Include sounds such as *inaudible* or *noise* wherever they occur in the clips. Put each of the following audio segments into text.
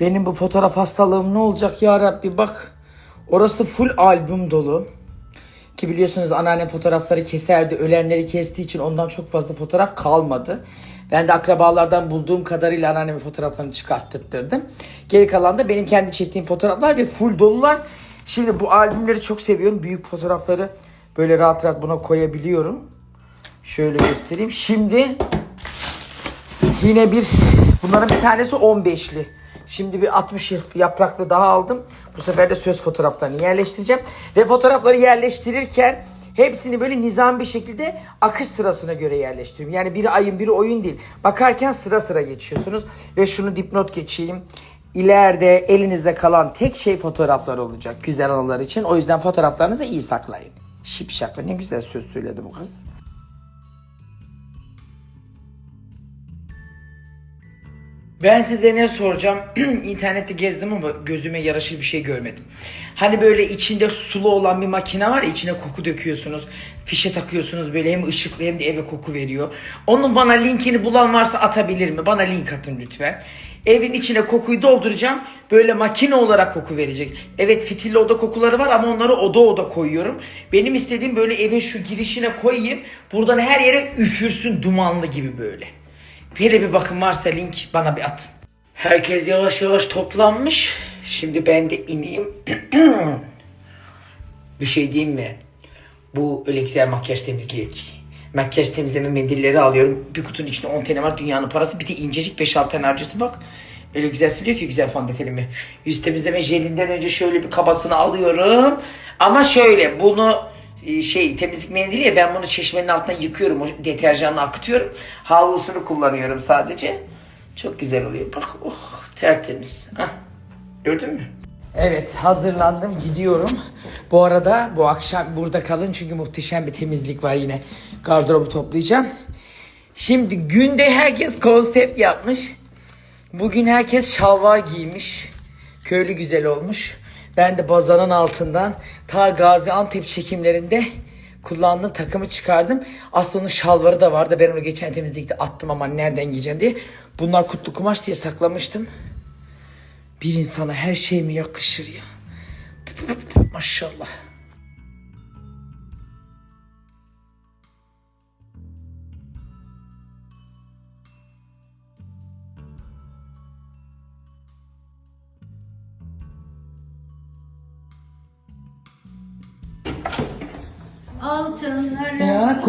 Benim bu fotoğraf hastalığım ne olacak ya Rabbi bak. Orası full albüm dolu. Ki biliyorsunuz anneannem fotoğrafları keserdi. Ölenleri kestiği için ondan çok fazla fotoğraf kalmadı. Ben de akrabalardan bulduğum kadarıyla anneannemin fotoğraflarını çıkarttırdım. Geri kalan da benim kendi çektiğim fotoğraflar ve full dolular. Şimdi bu albümleri çok seviyorum. Büyük fotoğrafları böyle rahat rahat buna koyabiliyorum. Şöyle göstereyim. Şimdi Yine bir bunların bir tanesi 15'li. Şimdi bir 60 yapraklı daha aldım. Bu sefer de söz fotoğraflarını yerleştireceğim. Ve fotoğrafları yerleştirirken hepsini böyle nizam bir şekilde akış sırasına göre yerleştiriyorum. Yani biri ayın biri oyun değil. Bakarken sıra sıra geçiyorsunuz. Ve şunu dipnot geçeyim. İleride elinizde kalan tek şey fotoğraflar olacak güzel anılar için. O yüzden fotoğraflarınızı iyi saklayın. Şipşak ne güzel söz söyledi bu kız. Ben size ne soracağım? *clears throat* İnternette gezdim ama gözüme yaraşır bir şey görmedim. Hani böyle içinde sulu olan bir makine var ya içine koku döküyorsunuz. Fişe takıyorsunuz böyle hem ışıklı hem de eve koku veriyor. Onun bana linkini bulan varsa atabilir mi? Bana link atın lütfen. Evin içine kokuyu dolduracağım. Böyle makine olarak koku verecek. Evet fitilli oda kokuları var ama onları oda oda koyuyorum. Benim istediğim böyle evin şu girişine koyayım. Buradan her yere üfürsün dumanlı gibi böyle. Böyle bir bakın varsa link bana bir atın. Herkes yavaş yavaş toplanmış. Şimdi ben de ineyim. *clears throat* bir şey diyeyim mi? Bu öyle güzel makyaj temizliği ki. Makyaj temizleme mendilleri alıyorum. Bir kutunun içinde 10 tane var dünyanın parası. Bir de incecik 5-6 tane harcıyorsun bak. Öyle güzel siliyor ki güzel fondötenimi. Yüz temizleme jelinden önce şöyle bir kabasını alıyorum. Ama şöyle bunu şey temizlik mendili ya ben bunu çeşmenin altından yıkıyorum. O deterjanla akıtıyorum. Havlusunu kullanıyorum sadece. Çok güzel oluyor. Bak oh tertemiz. Hah. Gördün mü? Evet hazırlandım gidiyorum. Bu arada bu akşam burada kalın çünkü muhteşem bir temizlik var yine. Gardırobu toplayacağım. Şimdi günde herkes konsept yapmış. Bugün herkes şalvar giymiş. Köylü güzel olmuş. Ben de bazanın altından ta Gaziantep çekimlerinde kullandığım takımı çıkardım. Aslında onun şalvarı da vardı. Ben onu geçen temizlikte attım ama nereden giyeceğim diye. Bunlar kutlu kumaş diye saklamıştım. Bir insana her şey mi yakışır ya? Maşallah.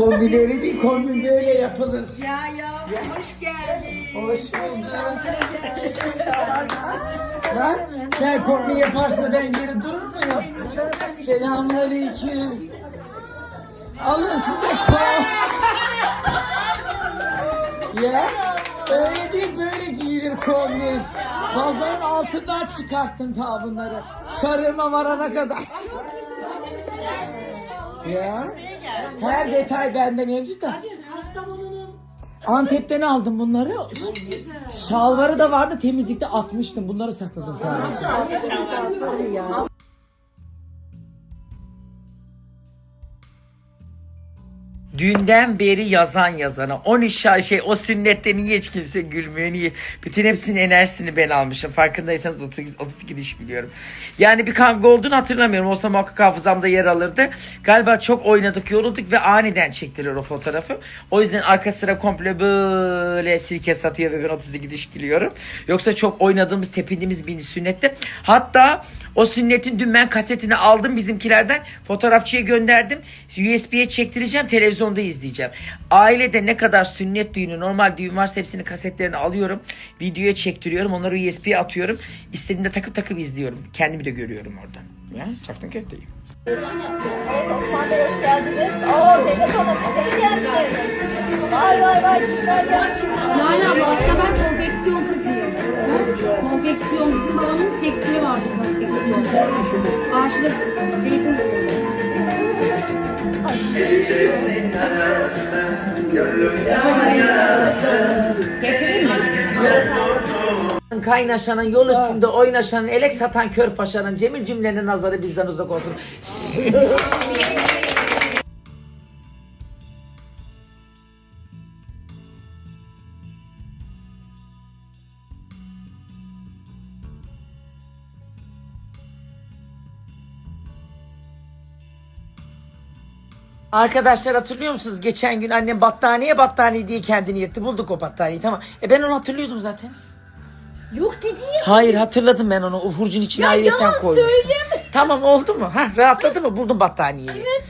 Kombin öyle değil, kombin böyle yapılır. Ya yavrum hoş geldin. Hoş bulduk. Lan sen kombin yaparsın da ben geri durur muyum? Selamünaleyküm. Alın size kom. ya öyle değil böyle giyilir kombin. Pazarın altından çıkarttım ta bunları. Çarığıma varana kadar. ya her detay bende mevcut da. Antep'ten aldım bunları. Şalvarı da vardı temizlikte atmıştım. Bunları sakladım sadece. Dünden beri yazan yazana. 13 şa- şey o sünnette niye hiç kimse gülmüyor niye? Bütün hepsinin enerjisini ben almışım. Farkındaysanız 38, 32 diş biliyorum. Yani bir kavga olduğunu hatırlamıyorum. Olsa muhakkak hafızamda yer alırdı. Galiba çok oynadık yorulduk ve aniden çektiler o fotoğrafı. O yüzden arka sıra komple böyle sirke satıyor ve ben 32 diş gülüyorum. Yoksa çok oynadığımız tepindiğimiz bir sünnette. Hatta o sünnetin dün ben kasetini aldım bizimkilerden. Fotoğrafçıya gönderdim. USB'ye çektireceğim. Televizyonda izleyeceğim. Ailede ne kadar sünnet düğünü, normal düğün varsa hepsinin kasetlerini alıyorum. Videoya çektiriyorum. Onları USB'ye atıyorum. İstediğimde takıp takıp izliyorum. Kendimi de görüyorum oradan. Ya çaktın köfteyim. Evet Osman Bey hoş geldiniz. Oo Zeynep Hanım siz de geldiniz. Vay vay vay kimler gelmiş. Lale abla aslında ben konfeksiyon kızıyım. Konfeksiyon bizim babamın tekstili vardı Karşılık zeytin Kaynaşanın yol üstünde oynaşanın elek satan kör paşanın cemil cümlenin nazarı bizden uzak olsun. *laughs* Arkadaşlar hatırlıyor musunuz? Geçen gün annem battaniye battaniye diye kendini yırttı. Bulduk o battaniyeyi tamam. E ben onu hatırlıyordum zaten. Yok dedi ya. Hayır hatırladım ben onu. O hurcun içine ayrıyetten koymuştum. Tamam oldu mu? Ha rahatladı mı? Buldum battaniyeyi. Evet.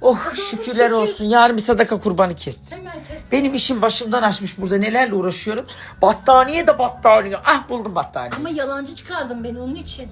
Oh şükürler olsun. Yarın bir sadaka kurbanı kestim. Benim işim başımdan açmış burada. Nelerle uğraşıyorum. Battaniye de battaniye. Ah buldum battaniye. Ama yalancı çıkardım beni onun için.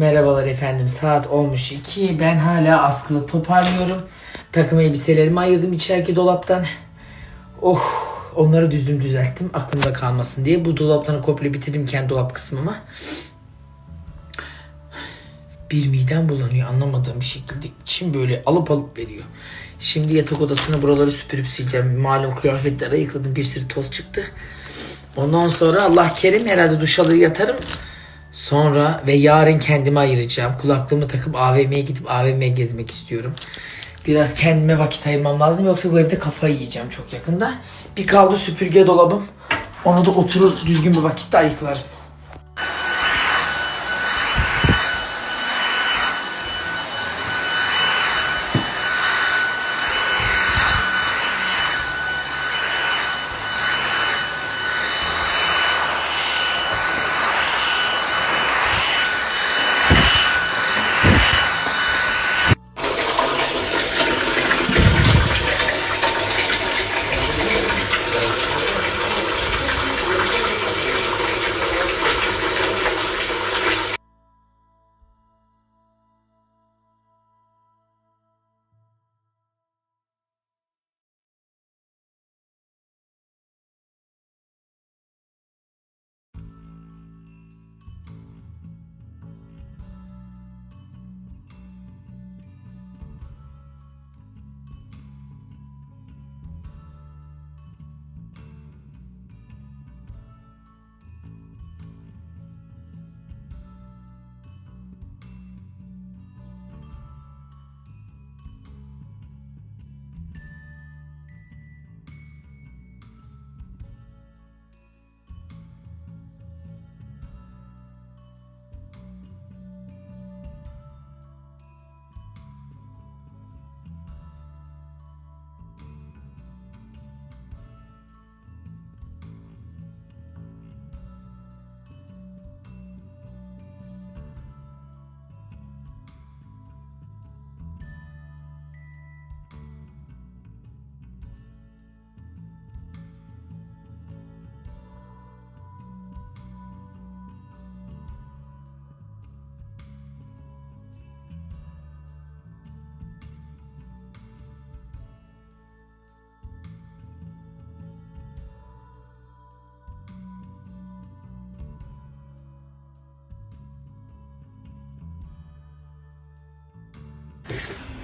Merhabalar efendim. Saat olmuş 2. Ben hala askılı toparlıyorum. Takım elbiselerimi ayırdım içeriki dolaptan. Oh onları düzdüm düzelttim aklımda kalmasın diye. Bu dolapları komple bitirdim kendi dolap kısmıma. Bir midem bulanıyor anlamadığım şekilde. İçim böyle alıp alıp veriyor. Şimdi yatak odasını buraları süpürüp sileceğim. Malum kıyafetleri ayıkladım bir sürü toz çıktı. Ondan sonra Allah kerim herhalde duş alır yatarım. Sonra ve yarın kendime ayıracağım. Kulaklığımı takıp AVM'ye gidip AVM gezmek istiyorum. Biraz kendime vakit ayırmam lazım yoksa bu evde kafayı yiyeceğim çok yakında. Bir kaldı süpürge dolabım. Onu da oturur düzgün bir vakitte ayıklarım.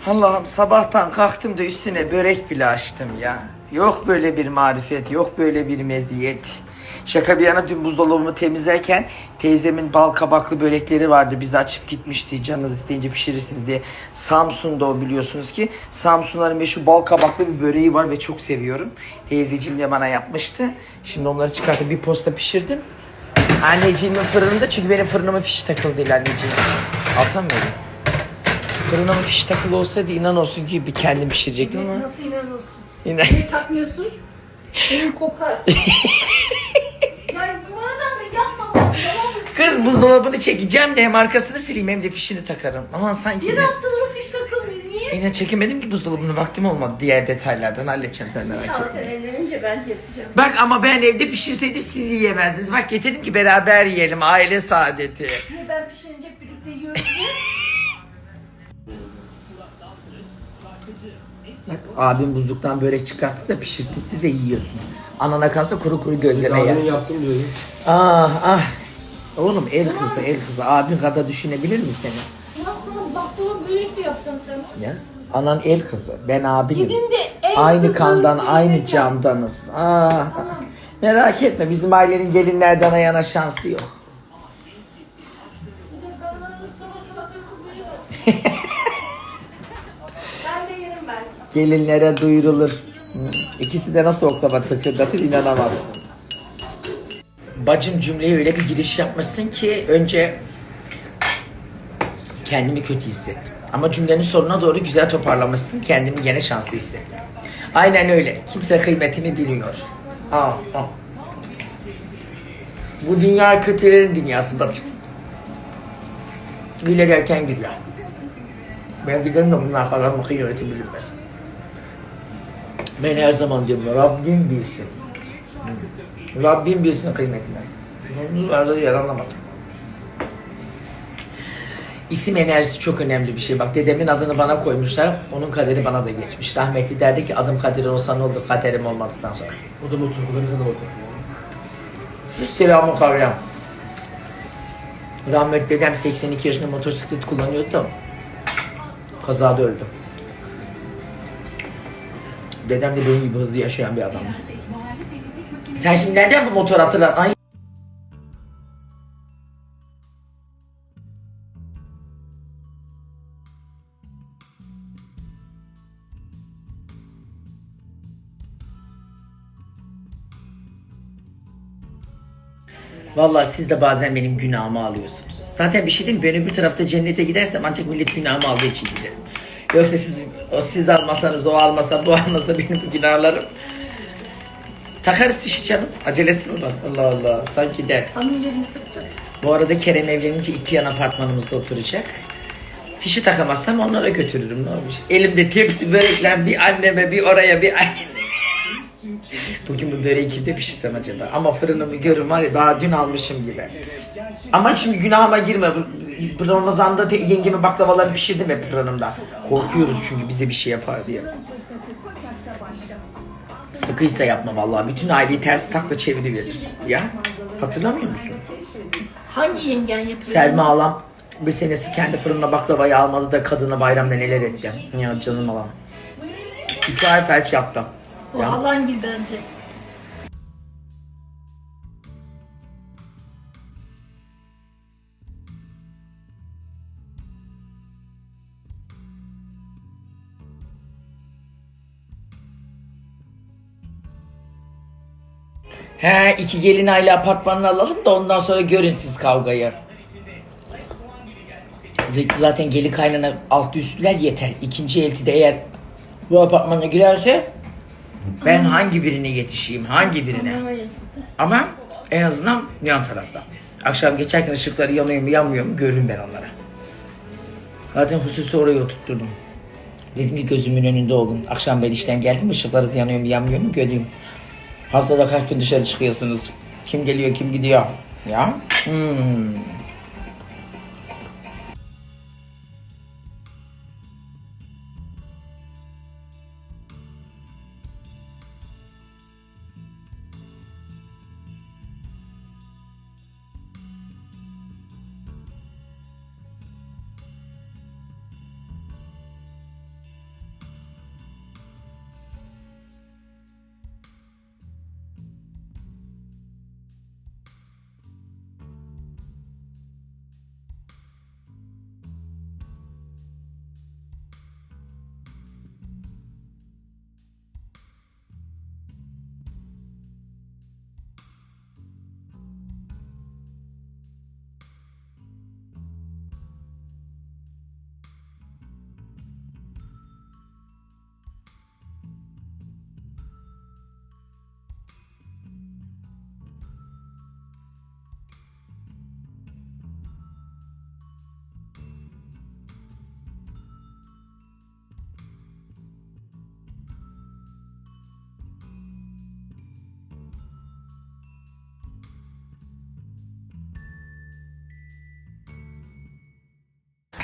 Allah'ım sabahtan kalktım da üstüne börek bile açtım ya. Yok böyle bir marifet, yok böyle bir meziyet. Şaka bir yana dün buzdolabımı temizlerken teyzemin bal kabaklı börekleri vardı. Biz açıp gitmişti canınız isteyince pişirirsiniz diye. Samsun'da o biliyorsunuz ki. Samsunların meşhur bal kabaklı bir böreği var ve çok seviyorum. Teyzeciğim de bana yapmıştı. Şimdi onları çıkartıp bir posta pişirdim. Anneciğimin fırınında çünkü benim fırınıma fiş takılı değil anneciğim. Altan mı öyle? Fırınıma fiş takılı olsaydı inan olsun ki bir kendim pişirecektim ama. Nasıl inanıyorsun? Yine. Takmıyorsun. Senin kokar. *laughs* ya numaradan da yapma. Tamam mı? Kız buzdolabını çekeceğim de hem arkasını sileyim hem de fişini takarım. Aman sanki Bir ne? haftadır o fiş takılmıyor. Niye? Yine çekemedim ki buzdolabını vaktim olmadı. Diğer detaylardan halledeceğim sen merak İnşallah etme. sen evlenince ben getireceğim. Bak ama ben evde pişirseydim siz yiyemezdiniz. Bak getirdim ki beraber yiyelim aile saadeti. Niye ben pişirince hep birlikte yiyoruz Bak abim buzluktan börek çıkarttı da pişirtti de yiyorsun. Anana kalsa kuru kuru gözleme yer. Yaptım diyordu. Ah ah. Oğlum el kızı el kızı abin kadar düşünebilir mi seni? Ulan sana baklava börek de yapsan sen. Ya anan el kızı ben abinim. Gidin de el Aynı kızı kandan olsun, aynı yemek candanız. Ah. Merak etme bizim ailenin gelinlerden ayana şansı yok. Gelinlere duyurulur. Hmm, İkisi de nasıl oklava tıkırdatır inanamazsın. Bacım cümleye öyle bir giriş yapmışsın ki önce kendimi kötü hissettim. Ama cümlenin sonuna doğru güzel toparlamışsın. Kendimi gene şanslı hissettim. Aynen öyle. Kimse kıymetimi bilmiyor. Aa, aa. Bu dünya kötülerin dünyası bacım. Güler erken gülüyor. Ben giderim de bunlar kadar kıymeti bilinmez. Ben her zaman diyorum Rabbim bilsin. Hı. Rabbim bilsin kıymetini. Bunu arada yer anlamadım. İsim enerjisi çok önemli bir şey. Bak dedemin adını bana koymuşlar. Onun kaderi bana da geçmiş. Rahmetli derdi ki adım kader olsa ne olur kaderim olmadıktan sonra. O da motor kullanırsa da motor Sus selamı kavram. Rahmetli dedem 82 yaşında motosiklet kullanıyordu da kazada öldü. Dedem de benim gibi hızlı yaşayan bir adam. Sen şimdi nereden bu motor hatırlat? Ay. Vallahi siz de bazen benim günahımı alıyorsunuz. Zaten bir şey değil mi? Ben öbür tarafta cennete gidersem ancak millet günahımı aldığı için giderim. Yoksa siz, o siz almasanız, o almasa, bu almasa *laughs* benim bu günahlarım. Takarız fişi canım. Acelesi mi var? Allah Allah. Sanki takacağız. Bu arada Kerem evlenince iki yan apartmanımızda oturacak. Fişi takamazsam onlara götürürüm ne olmuş. Elimde tepsi börekler bir anneme bir oraya bir anneme. *laughs* Bugün bu böreği kimde pişirsem acaba? Ama fırınımı görün var ya daha dün almışım gibi. Ama şimdi günahıma girme. Ramazan'da te- yengemin baklavalarını pişirdim hep fırınımda. Korkuyoruz çünkü bize bir şey yapar diye. Sıkıysa yapma vallahi. Bütün aileyi ters takla çeviriverir. Ya hatırlamıyor musun? Hangi yengen yapıyor? Selma Alam bir senesi kendi fırınına baklavayı almadı da kadına bayramda neler etti. Ya canım alam. İki ay felç yaptım. O Ya, halan gibi bence. He iki gelin aile apartmanını alalım da ondan sonra görün siz kavgayı. Z- Zaten gelin kaynana altı üstlüler yeter. İkinci elti de eğer bu apartmana girerse ben hangi birine yetişeyim hangi birine. Ama yazıktı. Ama en azından yan tarafta. Akşam geçerken ışıkları yanıyor mu yanmıyor mu görürüm ben onlara. Zaten hususi oraya oturtturdum. Dedim ki gözümün önünde olun. Akşam ben işten geldim ışıkları yanıyor mu yanmıyor mu göreyim. Haftada kaç gün dışarı çıkıyorsunuz? Kim geliyor kim gidiyor? Ya? Hmm.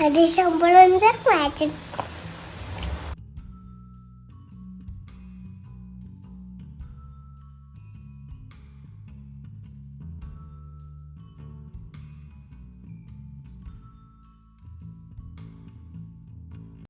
Tadi, saya.